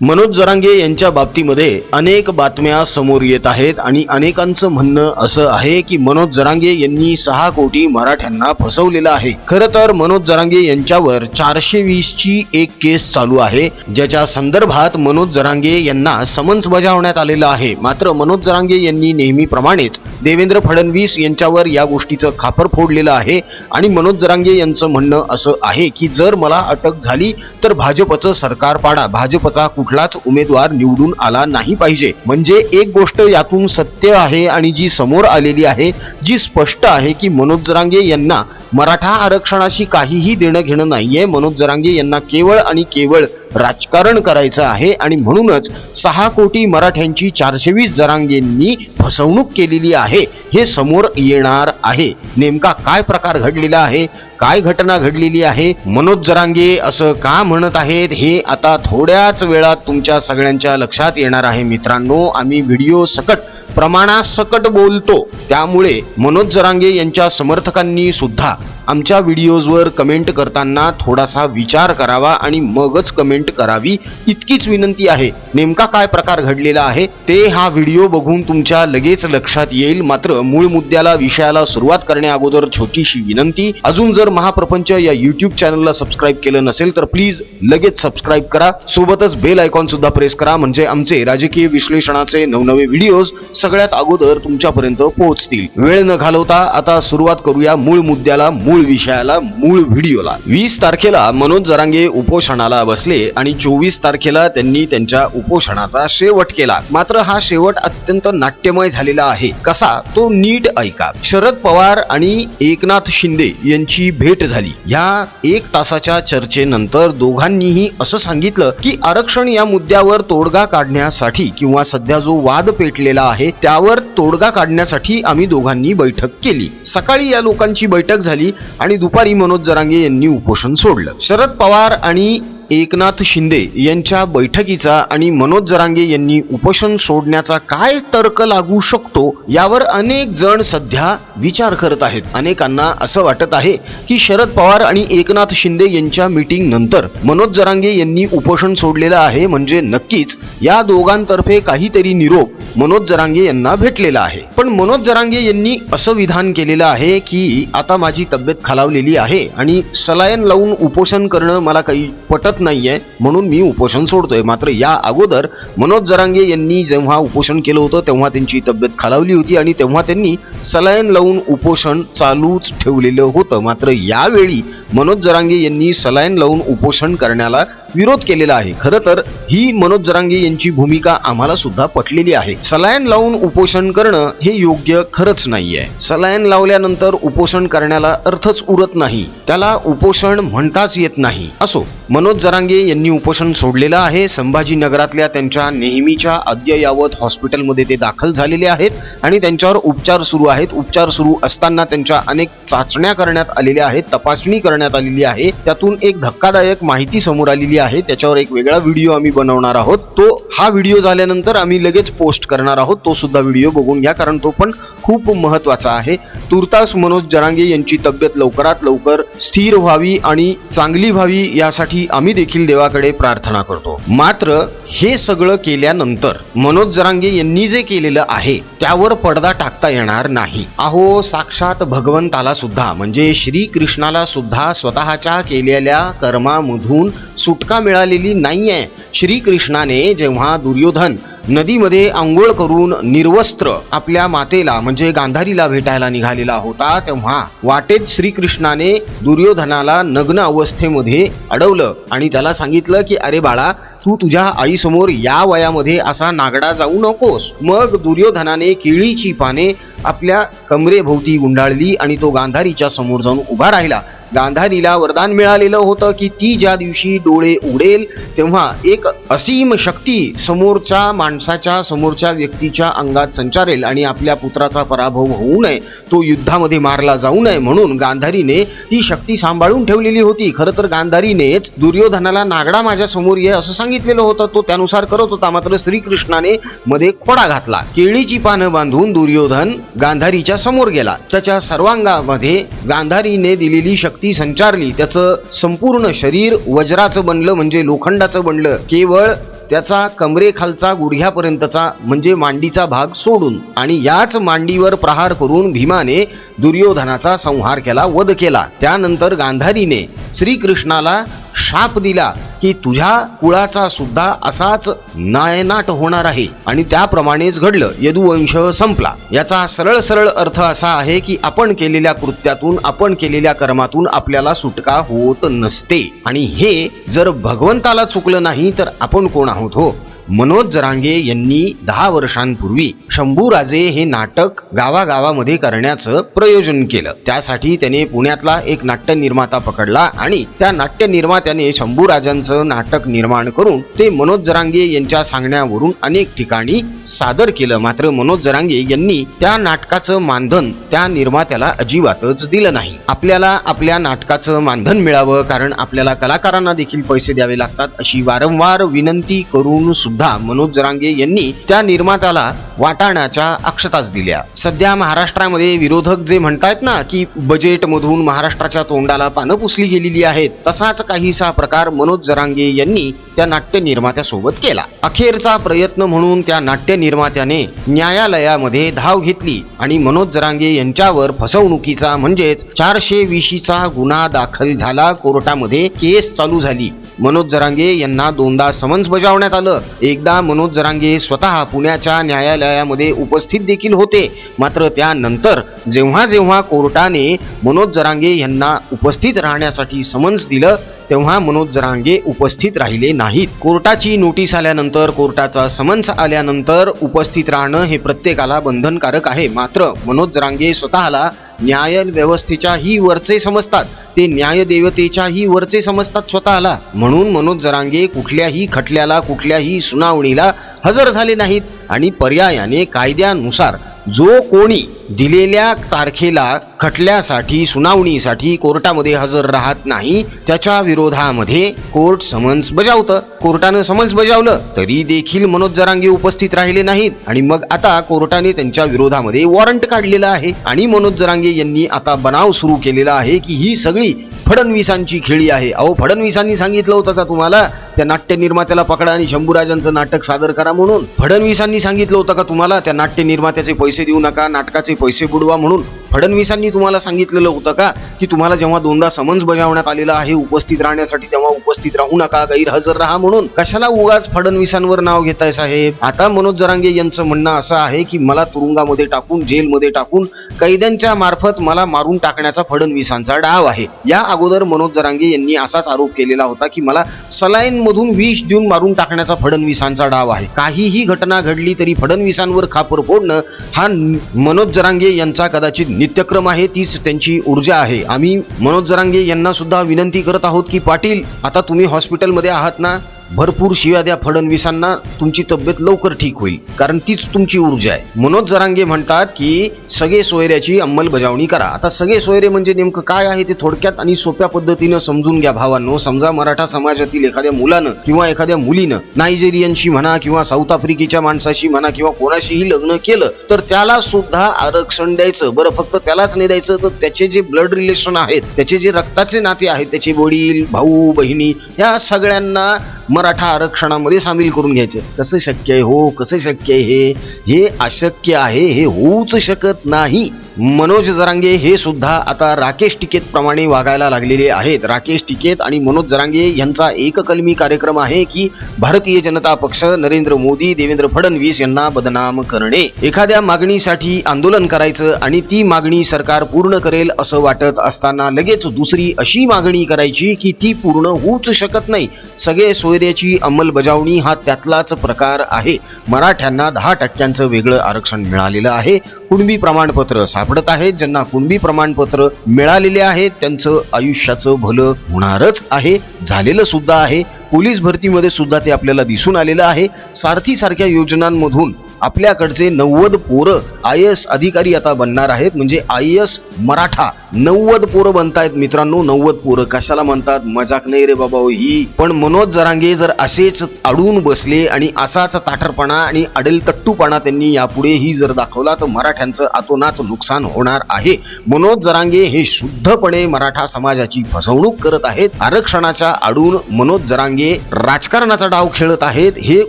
मनोज जरांगे यांच्या बाबतीमध्ये अनेक बातम्या समोर येत आहेत आणि अनेकांचं म्हणणं असं आहे की मनोज जरांगे यांनी सहा कोटी मराठ्यांना फसवलेलं आहे. खरं तर मनोज जरांगे यांच्यावर चारशे वीस ची एक केस चालू आहे ज्याच्या संदर्भात मनोज जरांगे यांना समन्स बजावण्यात आलेलं आहे. मात्र मनोज जरांगे यांनी नेहमीप्रमाणेच देवेंद्र फडणवीस यांच्यावर या गोष्टीचं खापर फोडलेलं आहे. आणि मनोज जरांगे यांचं म्हणणं असं आहे की जर मला अटक झाली तर भाजपचं सरकार पाडा. भाजपचा कुठलाच उमेदवार निवडून आला नाही पाहिजे. म्हणजे एक गोष्ट यातून सत्य आहे आणि जी समोर आलेली आहे जी स्पष्ट आहे की मनोज जरांगे यांना मराठा आरक्षणाशी काहीही देणं घेणं नाहीये. मनोज जरांगे यांना केवळ आणि केवळ राजकारण करायचं आहे आणि म्हणूनच सहा कोटी मराठ्यांची चारशे वीस जरांगेंनी फसवणूक केलेली आहे. हे समोर येणार आहे. नेमका काय प्रकार घडलेला आहे? काय घटना घडलेली आहे? मनोज जरांगे असं का म्हणत आहेत? हे आता थोड्याच वेळात तुमच्या सगळ्यांच्या लक्षात येणार आहे मित्रांनो. आम्ही व्हिडिओ सकट प्रमाणासकट बोलतो. त्यामुळे मनोज जरांगे यांच्या समर्थकांनी सुद्धा आमच्या व्हिडिओजवर कमेंट करताना थोडासा विचार करावा आणि मगच कमेंट करावी इतकीच विनंती आहे. नेमका काय प्रकार घडलेला आहे ते हा व्हिडिओ बघून तुमच्या लगेच लक्षात येईल. मात्र मूळ मुद्द्याला विषयाला सुरुवात करण्या अगोदर छोटीशी विनंती. अजून जर महाप्रपंच या युट्यूब चॅनलला सबस्क्राईब केलं नसेल तर प्लीज लगेच सबस्क्राईब करा. सोबतच बेल आयकॉन सुद्धा प्रेस करा म्हणजे आमचे राजकीय विश्लेषणाचे नवनवे व्हिडिओज सगळ्यात अगोदर तुमच्यापर्यंत पोहोचतील. वेळ न घालवता आता सुरुवात करूया मूळ मुद्द्याला मूळ विषयाला मूळ व्हिडिओला वीस तारखेला मनोज जरांगे उपोषणाला बसले आणि चोवीस तारखेला त्यांनी त्यांच्या उपोषणाचा शेवट केला. मात्र हा शेवट अत्यंत नाट्यमय झालेला आहे. कसा? तो नीट ऐका. शरद पवार आणि एकनाथ शिंदे यांची भेट झाली. या एक तासाच्या चर्चेनंतर दोघांनीही असं सांगितलं की आरक्षण या मुद्द्यावर तोडगा काढण्यासाठी किंवा सध्या जो वाद पेटलेला आहे त्यावर तोडगा काढण्यासाठी आम्ही दोघांनी बैठक केली. सकाळी या लोकांची बैठक झाली आणि दुपारी मनोज जरांगे यांनी उपोषण सोडलं. शरद पवार आणि एकनाथ शिंदे यांच्या बैठकीचा आणि मनोज जरांगे यांनी उपोषण सोडण्याचा काय तर्क लागू शकतो यावर अनेक जण सध्या विचार करत आहेत. अनेकांना असं वाटत आहे की शरद पवार आणि एकनाथ शिंदे यांच्या मीटिंग नंतर मनोज जरांगे यांनी उपोषण सोडलेलं आहे म्हणजे नक्कीच या दोघांतर्फे काहीतरी निरोप मनोज जरांगे यांना भेटलेला आहे. पण मनोज जरांगे यांनी असं विधान केलेलं आहे की आता माझी तब्येत खालावलेली आहे आणि सलायन लावून उपोषण करणं मला काही पटत नाहीये. म्हणून मी उपोषण सोडतोय. मात्र या अगोदर मनोज जरांगे यांनी जेव्हा उपोषण केलं होतं तेव्हा त्यांची तब्येत खालावली होती आणि तेव्हा त्यांनी सलायन लावून उपोषण चालूच ठेवलेलं होतं. मात्र यावेळी मनोज जरांगे यांनी सलायन लावून उपोषण करण्याला विरोध केलेला आहे. खरं तर ही मनोज जरांगे यांची भूमिका आम्हाला सुद्धा पटलेली आहे. सलायन लावून उपोषण करणं हे योग्य खरंच नाहीये. सलायन लावल्यानंतर उपोषण करण्याला अर्थच उरत नाही. त्याला उपोषण म्हणताच येत नाही. असो मनोज जरांगे यांनी उपोषण सोडलेलं आहे. संभाजीनगरातल्या त्यांच्या नेहमीच्या अद्ययावत हॉस्पिटलमध्ये ते दाखल झालेले आहेत आणि त्यांच्यावर उपचार सुरू आहेत. उपचार सुरू असताना त्यांच्या अनेक चाचण्या करण्यात आलेल्या आहेत तपासणी करण्यात आलेली आहे. त्यातून एक धक्कादायक माहिती समोर आलेली आहे त्याच्यावर एक वेगळा व्हिडिओ आम्ही बनवणार आहोत. तो हा व्हिडिओ झाल्यानंतर आम्ही लगेच पोस्ट करणार आहोत. तो सुद्धा व्हिडिओ बघून घ्या कारण तो पण खूप महत्त्वाचा आहे. तुर्तास मनोज जरांगे यांची तब्येत लवकरात लवकर स्थिर व्हावी आणि चांगली व्हावी यासाठी आम्ही देखील देवाकडे प्रार्थना करतो. मात्र हे सगळं केल्यानंतर मनोज जरांगे यांनी जे केलेलं आहे त्यावर पडदा टाकता येणार नाही. अहो साक्षात भगवंताला सुद्धा म्हणजे श्रीकृष्णाला सुद्धा स्वतःच्या केलेल्या कर्मामधून सुटका मिळालेली नाहीये. श्रीकृष्णाने जेव्हा दुर्योधन नदीमध्ये आंघोळ करून निर्वस्त्र आपल्या मातेला म्हणजे गांधारीला भेटायला निघालेला होता तेव्हा वाटेत श्रीकृष्णाने दुर्योधनाला नग्न अवस्थेमध्ये अडवलं आणि त्याला सांगितलं की अरे बाळा तू तुझ्या आईसमोर या वयामध्ये असा नागडा जाऊ नकोस. मग दुर्योधनाने केळीची पाने आपल्या कमरेभोवती गुंडाळली आणि तो गांधारीच्या समोर जाऊन उभा राहिला. गांधारीला वरदान मिळालेलं होतं की ती ज्या दिवशी डोळे उडेल तेव्हा एक असीम शक्ती समोरच्या माणसाच्या समोरच्या व्यक्तीच्या अंगात संचारेल आणि आपल्या पुत्राचा पराभव होऊ नये. तो युद्धामध्ये मारला जाऊ नये म्हणून गांधारीने ती शक्ती सांभाळून ठेवलेली होती. खरं तर गांधारीनेच दुर्योधनाला नागडा माझ्यासमोर ये असं सांगितलेलं होतं तो त्यानुसार करत होता. मात्र श्रीकृष्णाने मध्ये खोडा घातला. केळीची पानं बांधून दुर्योधन गांधारीच्या समोर गेला. त्याच्या सर्वांगामध्ये गांधारीने दिलेली शक्ती संचारली. त्याचं संपूर्ण शरीर वज्राचं बनलं म्हणजे लोखंडाचं बनलं. केवळ त्याचा कमरेखालचा गुडघ्यापर्यंतचा म्हणजे मांडीचा भाग सोडून आणि याच मांडीवर प्रहार करून भीमाने दुर्योधनाचा संहार केला वध केला. त्यानंतर गांधारीने श्रीकृष्णाला शाप दिला की तुझ्या कुळाचा सुद्धा असाच नायनाट होणार आहे. आणि त्याप्रमाणेच घडलं यदुवंश संपला. याचा सरळ सरळ अर्थ असा आहे की आपण केलेल्या कृत्यातून आपण केलेल्या कर्मातून आपल्याला सुटका होत नसते. आणि हे जर भगवंताला चुकलं नाही तर आपण कोण आहोत हो? मनोज जरांगे यांनी दहा वर्षांपूर्वी शंभूराजे हे नाटक गावागावामध्ये करण्याचं प्रयोजन केलं. त्यासाठी त्याने पुण्यातला एक नाट्य निर्माता पकडला आणि त्या नाट्य निर्मात्याने शंभूराजांचं नाटक निर्माण करून ते मनोज जरांगे यांच्या सांगण्यावरून अनेक ठिकाणी सादर केलं. मात्र मनोज जरांगे यांनी त्या नाटकाचं मानधन त्या निर्मात्याला अजिबातच दिलं नाही. आपल्याला आपल्या नाटकाचं मानधन मिळावं कारण आपल्याला कलाकारांना देखील पैसे द्यावे लागतात अशी वारंवार विनंती करून सुद्धा मनोज जरांगे यांनी त्या निर्मात्याला वाटाण्याच्या अक्षताच दिल्या. सध्या महाराष्ट्रामध्ये विरोधक जे म्हणतायत ना की बजेट मधून महाराष्ट्राच्या तोंडाला पानं पुसली गेलेली आहेत तसाच काहीसा प्रकार मनोज जरांगे यांनी त्या नाट्य निर्मात्यासोबत केला. अखेरचा प्रयत्न म्हणून त्या नाट्य निर्मात्याने न्यायालयामध्ये धाव घेतली आणि मनोज जरांगे यांच्यावर फसवणुकीचा म्हणजेच चारशे वीशीचा गुन्हा दाखल झाला. कोर्टामध्ये केस चालू झाली. मनोज जरांगे यांना दोनदा समन्स बजावण्यात आलं. एकदा मनोज जरांगे स्वतः पुण्याच्या न्यायालयामध्ये उपस्थित देखील होते. मात्र त्यानंतर जेव्हा जेव्हा कोर्टाने मनोज जरांगे यांना उपस्थित राहण्यासाठी समन्स दिलं तेव्हा मनोज जरांगे उपस्थित राहिले नाहीत. कोर्टाची नोटीस आल्यानंतर कोर्टाचा समन्स आल्यानंतर उपस्थित राहणं हे प्रत्येकाला बंधनकारक आहे. मात्र मनोज जरांगे स्वतःला न्याय व्यवस्थेच्याही वरचे समजतात. ते न्यायदेवतेच्याही वरचे समजतात स्वतःला. म्हणून मनोज जरांगे कुठल्याही खटल्याला कुठल्याही सुनावणीला हजर झाले नाहीत आणि पर्यायाने कायद्यानुसार जो कोणी दिलेल्या तारखेला खटल्यासाठी सुनावणीसाठी कोर्टामध्ये हजर राहत नाही. त्याच्या विरोधामध्ये कोर्ट समन्स बजावतं. कोर्टानं समन्स बजावलं तरी देखील मनोज जरांगे उपस्थित राहिले नाहीत. आणि मग आता कोर्टाने त्यांच्या विरोधामध्ये वॉरंट काढलेलं आहे. आणि मनोज जरांगे यांनी आता बनाव सुरू केलेला आहे की ही सगळी फडणवीसांची खेळी आहे. अहो फडणवीसांनी सांगितलं होतं का तुम्हाला? त्या नाट्य निर्मात्याला पकडा आणि शंभूराजांचं नाटक सादर करा म्हणून. फडणवीसांनी सांगितलं होतं का तुम्हाला? त्या नाट्य निर्मात्याचे पैसे देऊ नका नाटकाचे पैसे बुडवा म्हणून. फडणवीसांनी तुम्हाला सांगितलेलं होतं का? की तुम्हाला जेव्हा दोनदा समन्स बजावण्यात आलेला आहे उपस्थित राहण्यासाठी तेव्हा उपस्थित राहू नका गैरहजर राहा म्हणून. कशाला उगाच फडणवीसांवर नाव घेताय साहेब? आता मनोज जरांगे यांचं म्हणणं असं आहे की मला तुरुंगामध्ये टाकून जेलमध्ये टाकून कैद्यांच्या मार्फत मला मारून टाकण्याचा फडणवीसांचा डाव आहे. या अगोदर मनोज जरांगे यांनी असाच आरोप केलेला होता की मला सलाईन मधून विष देऊन मारून टाकण्याचा फडणवीसांचा डाव आहे. काहीही घटना घडली तरी फडणवीसांवर खापर फोडणं हा मनोज जरांगे यांचा कदाचित नित्यक्रम आहे तीच त्यांची ऊर्जा आहे. आम्ही मनोज जरांगे यांना सुद्धा विनंती करत आहोत की पाटील आता तुम्ही हॉस्पिटलमध्ये आहात ना? भरपूर शिव्या द्या फडणवीसांना तुमची तब्येत लवकर ठीक होईल कारण तीच तुमची ऊर्जा आहे. मनोज जरांगे म्हणतात की सगळे सोयऱ्याची अंमलबजावणी करा. आता सगळे सोयरे म्हणजे नेमकं काय आहे ते थोडक्यात आणि सोप्या पद्धतीनं समजून घ्या भावांनो. समजा मराठा समाजातील एखाद्या मुलानं किंवा एखाद्या मुलीनं नायजेरियनशी म्हणा किंवा साऊथ आफ्रिकेच्या माणसाशी म्हणा किंवा कोणाशीही लग्न केलं तर त्याला सुद्धा आरक्षण द्यायचं. बरं फक्त त्यालाच नाही द्यायचं तर त्याचे जे ब्लड रिलेशन आहेत त्याचे जे रक्ताचे नाते आहेत त्याचे वडील भाऊ बहिणी या सगळ्यांना मराठा आरक्षणामध्ये सामील करून घ्यायचे. कसं शक्य आहे? हो कसं शक्य आहे? हे हे अशक्य आहे हे होऊच शकत नाही. मनोज जरांगे हे सुद्धा आता राकेश टिकेत प्रमाणे वागायला लागलेले आहेत. राकेश टिकेत आणि मनोज जरांगे यांचा एककलमी कार्यक्रम आहे की भारतीय जनता पक्ष नरेंद्र मोदी देवेंद्र फडणवीस यांना बदनाम करणे. एखाद्या मागणीसाठी आंदोलन करायचं आणि ती मागणी सरकार पूर्ण करेल असं वाटत असताना लगेच दुसरी अशी मागणी करायची की ती पूर्ण होऊच शकत नाही. सगळे सोयऱ्याची अंमलबजावणी हा त्यातलाच प्रकार आहे. मराठ्यांना दहा टक्क्यांचं वेगळं आरक्षण मिळालेलं आहे. कुणबी प्रमाणपत्र सापडत आहेत ज्यांना कुणबी प्रमाणपत्र मिळालेले आहेत त्यांचं आयुष्याचं भलं होणारच आहे. झालेलं सुद्धा आहे. पोलीस भरतीमध्ये सुद्धा ते आपल्याला दिसून आलेलं आहे. सारथीसारख्या योजनांमधून आपल्याकडचे नव्वद पोरं आय एस अधिकारी आता बनणार आहेत. म्हणजे आय एस मराठा. नव्वद पोरं बनतायत मित्रांनो नव्वद पोरं. कशाला म्हणतात? मजाक नाही रे बाबा ही पण मनोज जरांगे जर असेच अडून बसले आणि असाच ताठरपणा आणि अडेल तट्टूपणा त्यांनी यापुढेही जर दाखवला तर मराठ्यांचं अतोनात नुकसान होणार आहे. मनोज जरांगे हे शुद्धपणे मराठा समाजाची फसवणूक करत आहेत. आरक्षणाच्या आडून मनोज जरांगे राजकारणाचा डाव खेळत आहेत. हे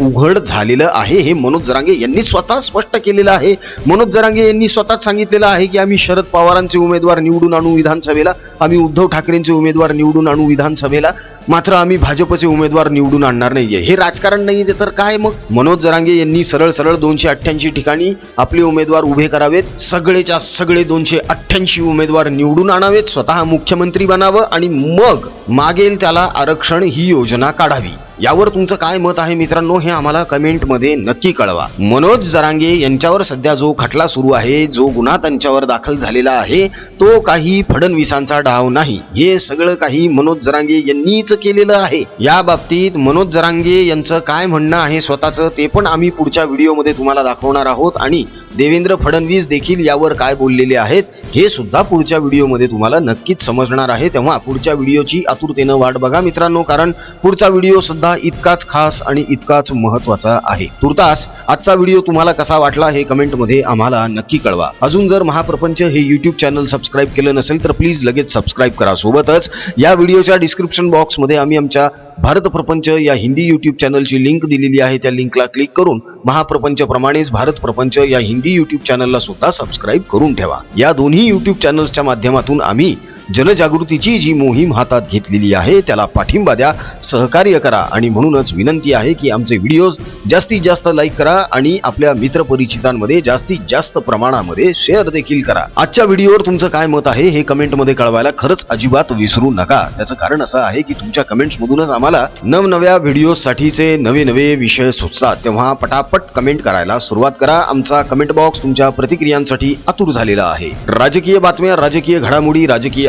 उघड झालेलं आहे. हे मनोज जरांगे यांनी स्वतः स्पष्ट केलेलं आहे. मनोज जरांगे यांनी स्वतःच सांगितलेलं आहे की आम्ही शरद पवारांचे उमेदवार निवडून आणू विधानसभेला आम्ही उद्धव ठाकरेंचे उमेदवार निवडून आणू विधानसभेला मात्र आम्ही भाजपचे उमेदवार निवडून आणणार नाहीये. हे राजकारण नाहीये तर काय मग? मनोज जरांगे यांनी सरळ सरळ दोनशे अठ्ठ्याऐंशी ठिकाणी आपले उमेदवार उभे करावेत सगळेच्या सगळे दोनशे अठ्ठ्याऐंशी उमेदवार निवडून आणावेत स्वतः मुख्यमंत्री बनावं आणि मग मागेल त्याला आरक्षण ही योजना काढावी. यावर तुमचं काय मत आहे मित्रांनो हे आम्हाला कमेंटमध्ये नक्की कळवा. मनोज जरांगे यांच्यावर सध्या जो खटला सुरू आहे जो गुन्हा त्यांच्यावर दाखल झालेला आहे तो काही फडणवीसांचा डाव नाही. हे सगळं काही मनोज जरांगे यांनीच केलेलं आहे. या बाबतीत मनोज जरांगे यांचं काय म्हणणं आहे स्वतःचं ते पण आम्ही पुढच्या व्हिडिओमध्ये तुम्हाला दाखवणार आहोत आणि देवेंद्र फडणवीस देखील यावर काय बोललेले आहेत हे सुद्धा पुढच्या व्हिडिओमध्ये तुम्हाला नक्कीच समजणार आहे. तेव्हा पुढच्या व्हिडिओची आतुरतेनं वाट बघा मित्रांनो कारण पुढचा व्हिडिओ सुद्धा इतकाच खास आणि इतकाच महत्त्वाचा आहे. तुर्तास आजचा व्हिडिओ तुम्हाला कसा वाटला हे कमेंटमध्ये आम्हाला नक्की कळवा. अजून जर महाप्रपंच हे युट्यूब चॅनल सबस्क्राईब केलं नसेल तर प्लीज लगेच सबस्क्राईब करा. सोबतच या व्हिडिओच्या डिस्क्रिप्शन बॉक्समध्ये आम्ही आमच्या भारत प्रपंच या हिंदी युट्यूब चॅनलची लिंक दिलेली आहे. त्या लिंकला क्लिक करून महाप्रपंच प्रमाणेच भारत प्रपंच या हिंदी युट्यूब चॅनलला सुद्धा सबस्क्राईब करून ठेवा. या दोन्ही युट्यूब चॅनल्सच्या माध्यमातून आम्ही जनजागृतीची जी मोहीम हातात घेतलेली आहे त्याला पाठिंबा द्या सहकार्य करा आणि म्हणूनच विनंती आहे की आमचे व्हिडिओज जास्तीत जास्त लाईक करा आणि आपल्या मित्रपरिचितांमध्ये जास्तीत जास्त प्रमाणामध्ये शेअर देखील करा. आजच्या व्हिडिओवर तुमचं काय मत आहे हे कमेंटमध्ये कळवायला खरंच अजिबात विसरू नका. त्याचं कारण असं आहे की तुमच्या कमेंट्स मधूनच आम्हाला नवनव्या व्हिडिओसाठीचे नवे नवे विषय सुचतात. तेव्हा पटापट कमेंट करायला सुरुवात करा. आमचा कमेंट बॉक्स तुमच्या प्रतिक्रियांसाठी आतुर झालेला आहे. राजकीय बातम्या राजकीय घडामोडी राजकीय